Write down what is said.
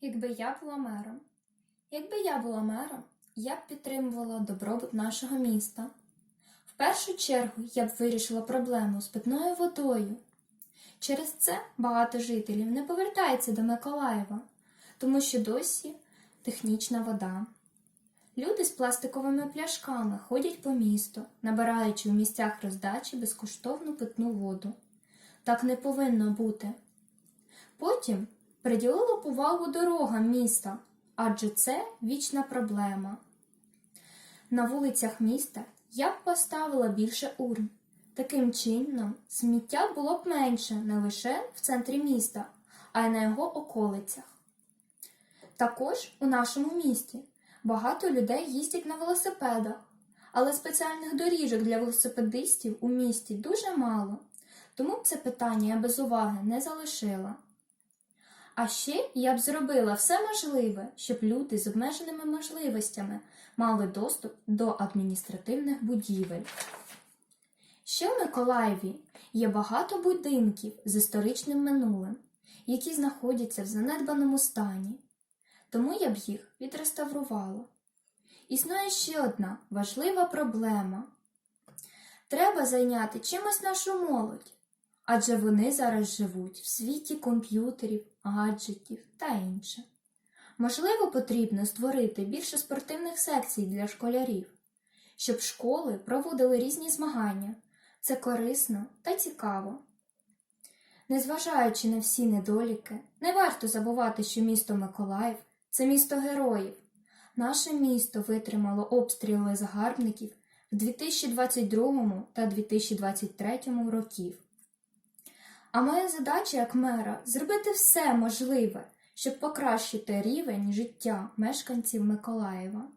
Якби я була мером. Якби я була мером, я б підтримувала добробут нашого міста. В першу чергу я б вирішила проблему з питною водою. Через це багато жителів не повертається до Миколаєва, тому що досі технічна вода. Люди з пластиковими пляшками ходять по місту, набираючи у місцях роздачі безкоштовну питну воду. Так не повинно бути. Потім приділило б увагу дорогам міста, адже це вічна проблема. На вулицях міста я б поставила більше урн. Таким чином, сміття було б менше не лише в центрі міста, а й на його околицях. Також у нашому місті багато людей їздять на велосипедах, але спеціальних доріжок для велосипедистів у місті дуже мало, тому б це питання я без уваги не залишила. А ще я б зробила все можливе, щоб люди з обмеженими можливостями мали доступ до адміністративних будівель. Ще в Миколаєві є багато будинків з історичним минулим, які знаходяться в занедбаному стані, тому я б їх відреставрувала. Існує ще одна важлива проблема. Треба зайняти чимось нашу молодь, адже вони зараз живуть в світі комп'ютерів, гаджетів та інше. Можливо, потрібно створити більше спортивних секцій для школярів, щоб школи проводили різні змагання. Це корисно та цікаво. Незважаючи на всі недоліки, не варто забувати, що місто Миколаїв це місто героїв. Наше місто витримало обстріли загарбників в 2022 та 2023 років. А моя задача як мера зробити все можливе, щоб покращити рівень життя мешканців Миколаєва.